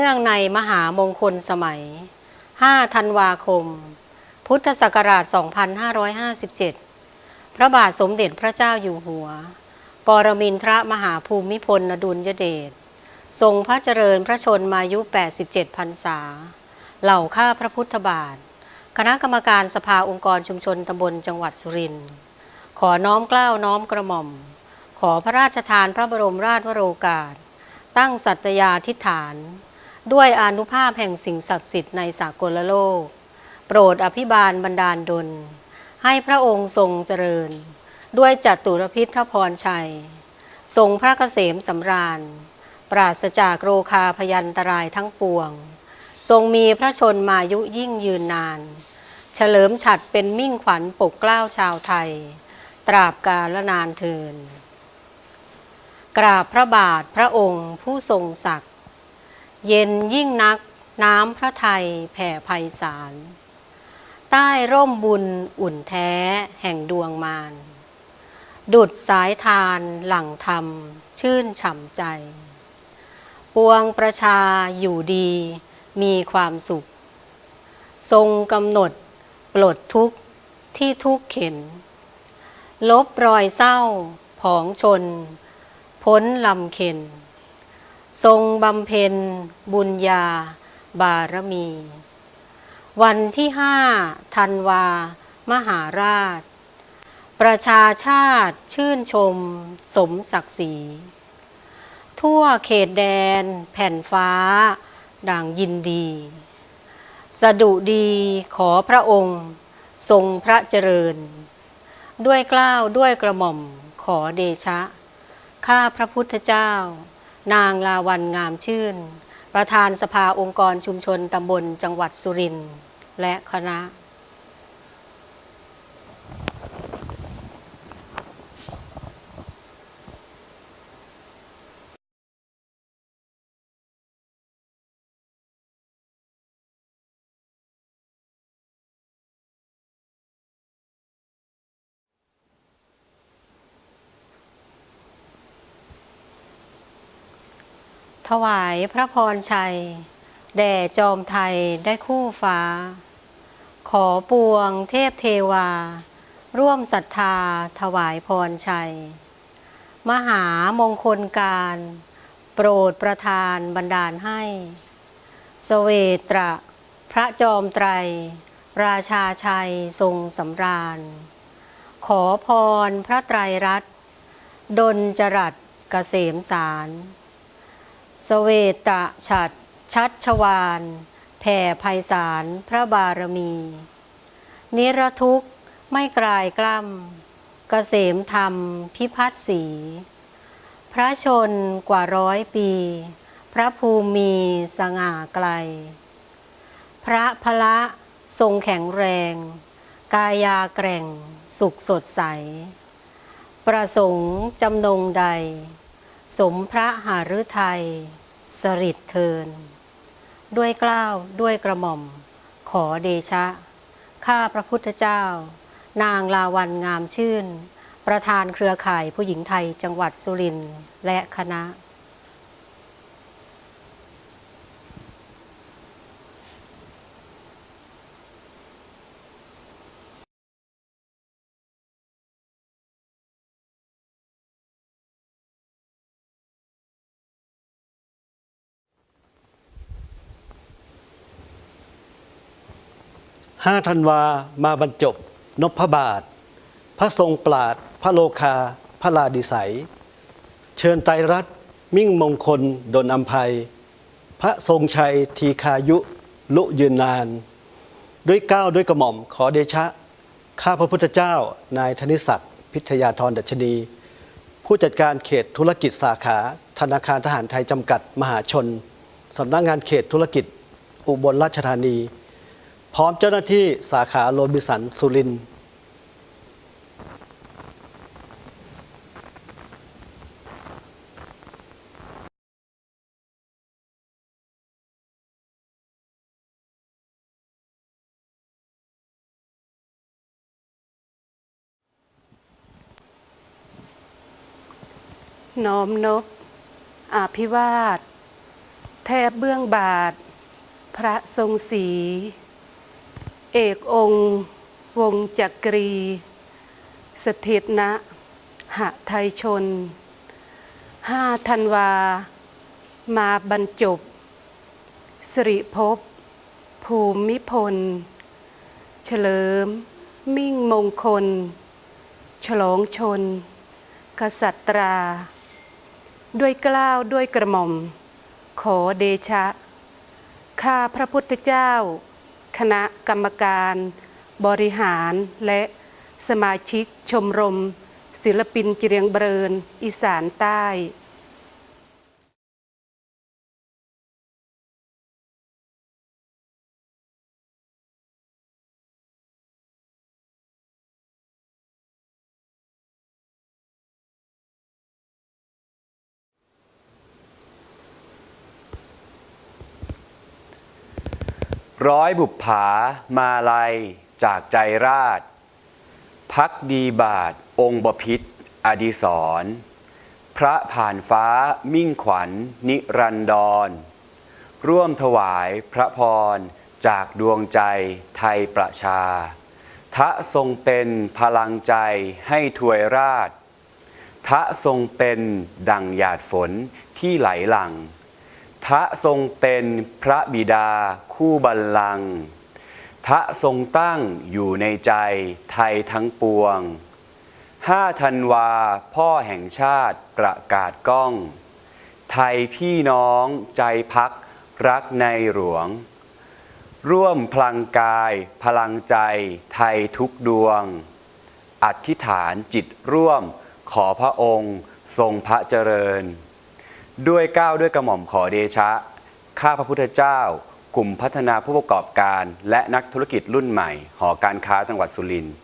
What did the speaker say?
เนื่องในมหามงคลสมัย 5 ธันวาคม พุทธศักราช 2557 พระบาทสมเด็จพระเจ้าอยู่หัว ปรมินทรมหาภูมิพลอดุลยเดช ทรงพระเจริญพระชนมายุ 87 พรรษา เหล่าข้าพระพุทธบาท คณะกรรมการสภาองค์กรชุมชนตำบลจังหวัดสุรินทร์ ขอน้อมเกล้าน้อมกระหม่อม ขอพระราชทานพระบรมราชวโรกาสตั้งสัตยาธิฐาน ด้วยอนุภาพแห่งสิ่งศักดิ์สิทธิ์ในสากลโลก โปรดอภิบาลบันดาลดล ให้พระองค์ทรงเจริญ ด้วยจัตุรพิทพรชัย ทรงพระเกษมสำราญ ปราศจากโรคาพยันตรายทั้งปวง ทรงมีพระชนมายุยิ่งยืนนาน เฉลิมฉัดเป็นมิ่งขวัญปกเกล้าชาวไทย ตราบกาลนานเทินกราบพระบาทพระองค์ผู้ทรงศักดิ์ เย็นยิ่งนักน้ำพระไทยแผ่ไพศาล ใต้ร่มบุญอุ่นแท้แห่งดวงมารดุดสายทานหลังธรรม ชื่นฉ่ำใจ ปวงประชาอยู่ดีมีความสุข ทรงกำหนด ปลดทุกข์ที่ทุกข์เข็น ลบรอยเศร้าผองชน พ้นลำเข็น ทรงบำเพ็ญบุญญาบารมี วันที่ห้าธันวา มหาราช ประชาชาติชื่นชม สมศักดิ์ศรี ทั่วเขตแดน แผ่นฟ้า ด่างยินดี สดุดีขอพระองค์ ทรงพระเจริญ ด้วยกล้าวด้วยกระหม่อมขอเดชะ ข้าพระพุทธเจ้า นางลาวันงามชื่น ประธานสภาองค์กรชุมชนตำบลจังหวัดสุรินทร์และคณะ ถวายพระพรชัย แด่จอมไทยได้คู่ฟ้า ขอปวงเทพเทวา ร่วมศรัทธาถวายพรชัย มหามงคลการ โปรดประทานบันดาลให้สเวตระ พระจอมไตร ราชาชัยทรงสำราญ ขอพรพระไตรรัตน์ดลจรัสเกษมสาร สเวตะฉัดชัดชวานแผ่ไพศาลพระบารมี นิรทุกข์ไม่กลายกล้ำเกษมธรรมพิพัฒน์สี พระชนกว่าร้อยปี พระภูมิสง่าไกล พระพละทรงแข็งแรง กายาแกร่งสุขสดใส ประสงค์จำนงใด สมพระหฤทัยสริดเทิน ด้วยกล้าวด้วยกระหม่อม ขอเดชะ ข้าพระพุทธเจ้า นางลาวันงามชื่น ประธานเครือข่ายผู้หญิงไทยจังหวัดสุรินทร์และคณะ ห้าธันวามาบรรจบ นพบาท พระทรงปราด พระโลคา พระลาดิสัย เชิญไตรรัตน์มิ่งมงคลดลอัมภัย พระทรงชัย ทีคายุ ลุยืนนาน ด้วยก้าวด้วยกระหม่อมขอเดชะ ข้าพระพุทธเจ้า นายธนิศักดิ์พิทยาธรดัชนี ผู้จัดการเขตธุรกิจสาขา ธนาคารทหารไทยจำกัดมหาชนสำนักงานเขตธุรกิจ อุบลราชธานี พร้อมเจ้าหน้าที่สาขาโรบิสันสุรินน้อมนบอาภิวาท แทบเบื้องบาท พระทรงศรี เอกองค์ วงจักรี สถิตณหะไทยชนห้าธันวา มาบรรจบสิริภพ ภูมิพล เฉลิม มิ่งมงคล ฉลองชน กษัตรา ด้วยกล้าวด้วยกระหม่อม ขอเดชะ ข้าพระพุทธเจ้า คณะกรรมการ บริหารและสมาชิกชมรม ศิลปินเจรียงเบรินอีสานใต้ ร้อยบุปผามาลัยจากใจราช พักดีบาท องค์บพิษอดีศร พระผ่านฟ้ามิ่งขวัญนิรันดร ร่วมถวายพระพร จากดวงใจไทยประชา ทะทรงเป็นพลังใจให้ถวยราช ทะทรงเป็นดังหยาดฝนที่ไหลหลัง ทะทรงเป็นพระบิดาคู่บัลลังก์ทะทรงตั้งอยู่ในใจไทยทั้งปวงห้าธันวาพ่อแห่งชาติประกาศก้อง ไทยพี่น้องใจพักรักในหลวง ร่วมพลังกายพลังใจไทยทุกดวง อธิษฐานจิตร่วมขอพระองค์ทรงพระเจริญ ด้วยก้าวด้วยกระหม่อมขอเดชะ ข้าพระพุทธเจ้า กลุ่มพัฒนาผู้ประกอบการ และนักธุรกิจรุ่นใหม่ หอการค้าจังหวัดสุรินทร์